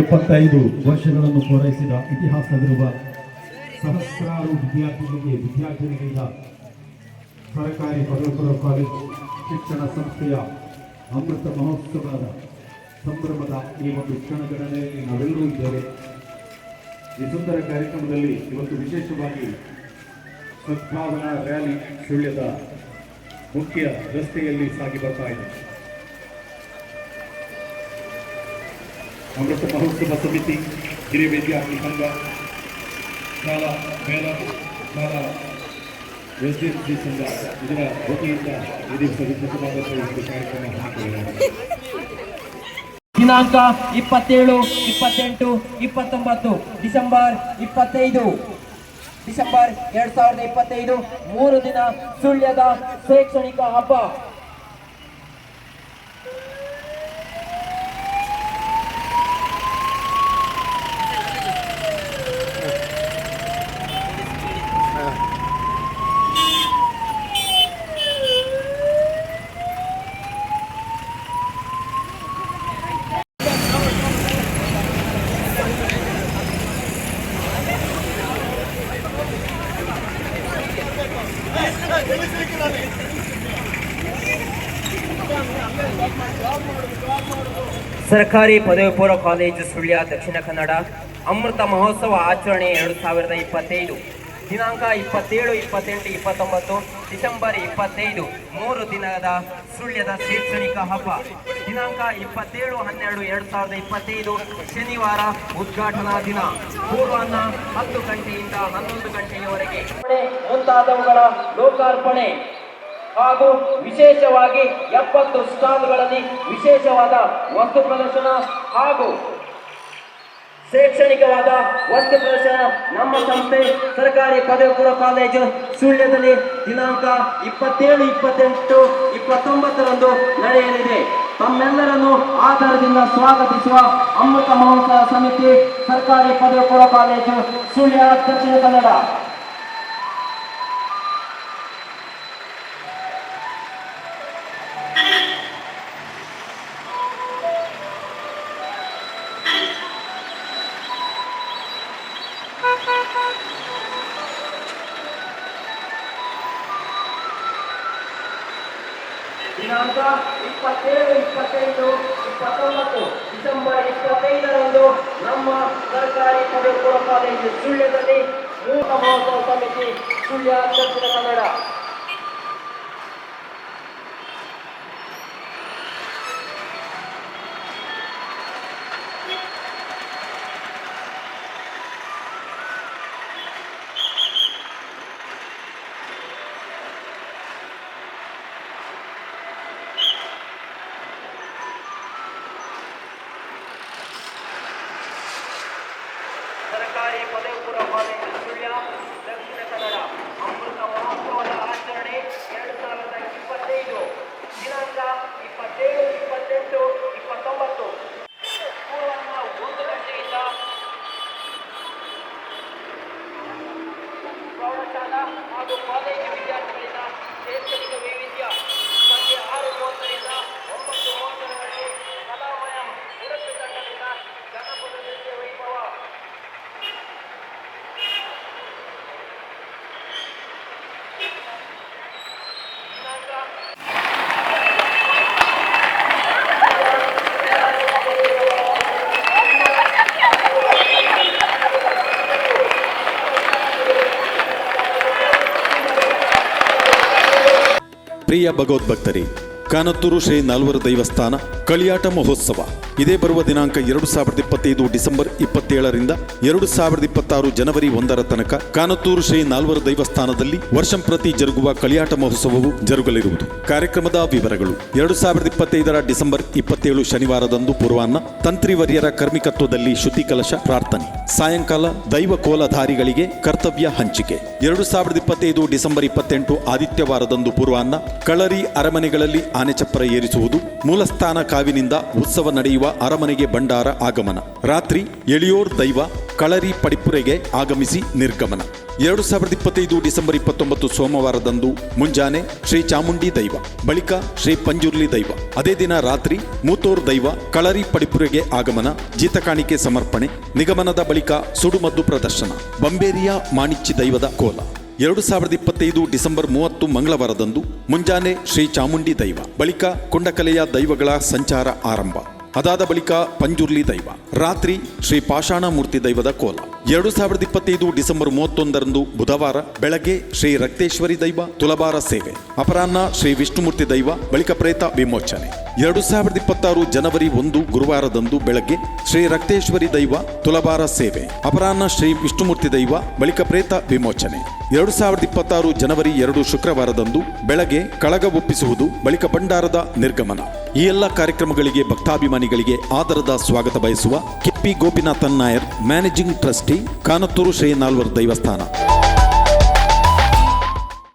ಎಪ್ಪತ್ತೈದು ವರ್ಷಗಳನ್ನು ಪೂರೈಸಿದ ಇತಿಹಾಸವಿರುವ ಸಹಸ್ರಾರು ವಿದ್ಯಾರ್ಥಿಗಳಿಗೆ ವಿದ್ಯಾರ್ಥಿನಿಗಳಿಂದ ಸರ್ಕಾರಿ ಪದವಿಪೂರ್ವ ಕಾಲೇಜು ಶಿಕ್ಷಣ ಸಂಸ್ಥೆಯ ಅಮೃತ ಮಹೋತ್ಸವದ ಸಂಭ್ರಮದ ಈ ಒಂದು ಕ್ಷಣಗಳಲ್ಲಿ ನಾವೆಲ್ಲರೂ ಇದ್ದೇವೆ. ಈ ಸುಂದರ ಕಾರ್ಯಕ್ರಮದಲ್ಲಿ ಇವತ್ತು ವಿಶೇಷವಾಗಿ ಸದ್ಭಾವನಾ ರ್ಯಾಲಿ ಸುಳ್ಯದ ಮುಖ್ಯ ರಸ್ತೆಯಲ್ಲಿ ಸಾಗಿ ಬರ್ತಾ ಇದೆ. ಅಮೃತ ಮಹೋತ್ಸವ ಸಮಿತಿ, ಹಿರಿಯ ವಿದ್ಯಾರ್ಥಿ ಸಂಘ, ಶಾಲಾ, ಮೇಳ, ಶಾಲಾ ಎಸ್ಡಿಎಂಸಿ ಸಂಘ, ಇದರ ವತಿಯಿಂದ ಈ ದಿವಸ ವಿಶೇಷವಾದ ಕಾರ್ಯಕ್ರಮ ದಿನಾಂಕ ಇಪ್ಪತ್ತೇಳು, ಇಪ್ಪತ್ತೆಂಟು, ಇಪ್ಪತ್ತೊಂಬತ್ತು, ಡಿಸೆಂಬರ್ ಇಪ್ಪತ್ತೈದು. ಡಿಸೆಂಬರ್ ಎರಡ್ ಸಾವಿರದ ಇಪ್ಪತ್ತೈದು, ಮೂರು ದಿನ ಸುಳ್ಯದ ಶೈಕ್ಷಣಿಕ ಹಬ್ಬ. ಸರ್ಕಾರಿ ಪದವಿ ಪೂರ್ವ ಕಾಲೇಜು ಸುಳ್ಯ ದಕ್ಷಿಣ ಕನ್ನಡ ಅಮೃತ ಮಹೋತ್ಸವ ಆಚರಣೆ ಎರಡು ಸಾವಿರದ ಇಪ್ಪತ್ತೈದು. ದಿನಾಂಕ ಇಪ್ಪತ್ತೇಳು, ಇಪ್ಪತ್ತೆಂಟು, ಇಪ್ಪತ್ತೊಂಬತ್ತು, ಡಿಸೆಂಬರ್ ಇಪ್ಪತ್ತೈದು, ಮೂರು ದಿನದ ಸುಳ್ಯದ ಶೈಕ್ಷಣಿಕ ಹಬ್ಬ. ದಿನಾಂಕ ಇಪ್ಪತ್ತೇಳು, ಹನ್ನೆರಡು, ಎರಡು ಸಾವಿರದ ಇಪ್ಪತ್ತೈದು, ಶನಿವಾರ ಉದ್ಘಾಟನಾ ದಿನ. ಪೂರ್ವಾಹ್ನ ಹತ್ತು ಗಂಟೆಯಿಂದ ಹನ್ನೊಂದು ಗಂಟೆಯವರೆಗೆ. ಮುಂತಾದವುಗಳ ಲೋಕಾರ್ಪಣೆ ಹಾಗೂ ವಿಶೇಷವಾಗಿ ಎಪ್ಪತ್ತು ಸ್ಟಾಲ್ಗಳಲ್ಲಿ ವಿಶೇಷವಾದ ವಸ್ತು ಪ್ರದರ್ಶನ ಹಾಗೂ ಶೈಕ್ಷಣಿಕವಾದ ವಸ್ತು ಪ್ರದರ್ಶನ ನಮ್ಮ ಸಂಸ್ಥೆ ಸರ್ಕಾರಿ ಪದವಿ ಪೂರ್ವ ಕಾಲೇಜು ಸುಳ್ಯದಲ್ಲಿ ದಿನಾಂಕ ಇಪ್ಪತ್ತೇಳು, ಇಪ್ಪತ್ತೆಂಟು, ಇಪ್ಪತ್ತೊಂಬತ್ತರಂದು ನಡೆಯಲಿದೆ. ತಮ್ಮೆಲ್ಲರನ್ನು ಆಧಾರದಿಂದ ಸ್ವಾಗತಿಸುವ ಅಮೃತ ಮಹೋತ್ಸವ ಸಮಿತಿ ಸರ್ಕಾರಿ ಪದವಿ ಪೂರ್ವ ಕಾಲೇಜು ಸುಳ್ಯ ದಕ್ಷಿಣ ಕನ್ನಡ. ದಿನಾಂಕ ಇಪ್ಪತ್ತೇಳು, ಇಪ್ಪತ್ತೆಂಟು, ಇಪ್ಪತ್ತೊಂಬತ್ತು, ಡಿಸೆಂಬರ್ ಇಪ್ಪತ್ತೈದರಂದು ನಮ್ಮ ಸರ್ಕಾರಿ ಪದವಿ ಕಾಲೇಜು ಸುಳ್ಯದಲ್ಲಿ ಮೂಲ ಮಹೋತ್ಸವ ಸಮಿತಿ ಸುಳ್ಯ ದಕ್ಷಿಣ ಕನ್ನಡ. まで終了。ಪ್ರಿಯ ಭಗವದ್ಭಕ್ತರೇ ಕಾನತ್ತೂರು ಶ್ರೀ ನಾಲ್ವರ ದೈವಸ್ಥಾನ ಕಳಿಯಾಟ ಮಹೋತ್ಸವ. ಇದೇ ಬರುವ ದಿನಾಂಕ ಎರಡು ಸಾವಿರದ ಇಪ್ಪತ್ತೈದು ಡಿಸೆಂಬರ್ ಇಪ್ಪತ್ತೇಳರಿಂದ ಎರಡು ಸಾವಿರದ ಇಪ್ಪತ್ತಾರು ಜನವರಿ ಒಂದರ ತನಕ ಕಾನತ್ತೂರು ಶ್ರೀ ನಾಲ್ವರ ದೈವಸ್ಥಾನದಲ್ಲಿ ವರ್ಷಂಪ್ರತಿ ಜರುಗುವ ಕಲಿಯಾಟ ಮಹೋತ್ಸವವು ಜರುಗಲಿರುವುದು. ಕಾರ್ಯಕ್ರಮದ ವಿವರಗಳು. ಎರಡು ಸಾವಿರದ ಇಪ್ಪತ್ತೈದರ ಡಿಸೆಂಬರ್ ಇಪ್ಪತ್ತೇಳು ಶನಿವಾರದಂದು ಪೂರ್ವಾಹ್ನ ತಂತ್ರಿವರ್ಯರ ಕರ್ಮಿಕತ್ವದಲ್ಲಿ ಶುದ್ಧಿ ಕಲಶ ಪ್ರಾರ್ಥನೆ. ಸಾಯಂಕಾಲ ದೈವ ಕೋಲಧಾರಿಗಳಿಗೆ ಕರ್ತವ್ಯ ಹಂಚಿಕೆ. ಎರಡು ಸಾವಿರದ ಇಪ್ಪತ್ತೈದು ಡಿಸೆಂಬರ್ ಇಪ್ಪತ್ತೆಂಟು ಆದಿತ್ಯವಾರದಂದು ಪೂರ್ವಾಹ್ನ ಕಳರಿ ಅರಮನೆಗಳಲ್ಲಿ ಆನೆಚಪ್ಪರ ಏರಿಸುವುದು ಮೂಲಸ್ಥಾನ ಕಾವಿನಿಂದ ಉತ್ಸವ ನಡೆಯುವ ಅರಮನೆಗೆ ಭಂಡಾರ ಆಗಮನ. ರಾತ್ರಿ ಎಳಿಯೋರ್ ದೈವ ಕಳರಿ ಪಡಿಪುರೆಗೆ ಆಗಮಿಸಿ ನಿರ್ಗಮನ. ಎರಡು ಸಾವಿರದ ಇಪ್ಪತ್ತೈದು ಡಿಸೆಂಬರ್ ಇಪ್ಪತ್ತೊಂಬತ್ತು ಸೋಮವಾರದಂದು ಮುಂಜಾನೆ ಶ್ರೀ ಚಾಮುಂಡಿ ದೈವ, ಬಳಿಕ ಶ್ರೀ ಪಂಜುರ್ಲಿ ದೈವ. ಅದೇ ದಿನ ರಾತ್ರಿ ಮೂತೋರ್ ದೈವ ಕಳರಿ ಪಡಿಪುರೆಗೆ ಆಗಮನ, ಜೀತಕಾಣಿಕೆ ಸಮರ್ಪಣೆ, ನಿಗಮನದ ಬಳಿಕ ಸುಡುಮದ್ದು ಪ್ರದರ್ಶನ. ಬಂಬೇರಿಯ ಮಾಣಿಚ್ಚಿ ದೈವದ ಕೋಲ. ಎರಡು ಸಾವಿರದ ಇಪ್ಪತ್ತೈದು ಡಿಸೆಂಬರ್ ಮೂವತ್ತು ಮಂಗಳವಾರದಂದು ಮುಂಜಾನೆ ಶ್ರೀ ಚಾಮುಂಡಿ ದೈವ, ಬಳಿಕ ಕುಂಡಕಲೆಯ ದೈವಗಳ ಸಂಚಾರ ಆರಂಭ. ಅದಾದ ಬಳಿಕ ಪಂಜುರ್ಲಿ ದೈವ, ರಾತ್ರಿ ಶ್ರೀ ಪಾಷಾಣ ಮೂರ್ತಿ ದೈವದ ಕೋಲ. ಎರಡು ಸಾವಿರದ ಇಪ್ಪತ್ತೈದು ಡಿಸೆಂಬರ್ ಮೂವತ್ತೊಂದರಂದು ಬುಧವಾರ ಬೆಳಗ್ಗೆ ಶ್ರೀ ರಕ್ತೇಶ್ವರಿ ದೈವ ತುಲಬಾರ ಸೇವೆ, ಅಪರಾಹ್ನ ಶ್ರೀ ವಿಷ್ಣುಮೂರ್ತಿ ದೈವ ಬಳಿಕ ಪ್ರೇತ ವಿಮೋಚನೆ. ಎರಡು ಸಾವಿರದ ಇಪ್ಪತ್ತಾರು ಜನವರಿ ಒಂದು ಗುರುವಾರದಂದು ಬೆಳಗ್ಗೆ ಶ್ರೀ ರಕ್ತೇಶ್ವರಿ ದೈವ ತುಲಬಾರ ಸೇವೆ, ಅಪರಾಹ್ನ ಶ್ರೀ ವಿಷ್ಣುಮೂರ್ತಿ ದೈವ ಬಳಿಕ ಪ್ರೇತ ವಿಮೋಚನೆ. ಎರಡು ಸಾವಿರದ ಇಪ್ಪತ್ತಾರು ಜನವರಿ ಎರಡು ಶುಕ್ರವಾರದಂದು ಬೆಳಗ್ಗೆ ಕಳಗ ಒಪ್ಪಿಸುವುದು ಬಳಿಕ ಭಂಡಾರದ ನಿರ್ಗಮನ. ಈ ಎಲ್ಲ ಕಾರ್ಯಕ್ರಮಗಳಿಗೆ, ಭಕ್ತಾಭಿಮಾನಿಗಳಿಗೆ ಆದರದ ಸ್ವಾಗತ ಬಯಸುವ ಕಿಪ್ಪಿ ಗೋಪಿನಾಥನ್ ನಾಯರ್ ಮ್ಯಾನೇಜಿಂಗ್ ಟ್ರಸ್ಟಿ ಕಾನತ್ತೂರು ಶ್ರೀ ನಾಲ್ವರ್ ದೈವಸ್ಥಾನ.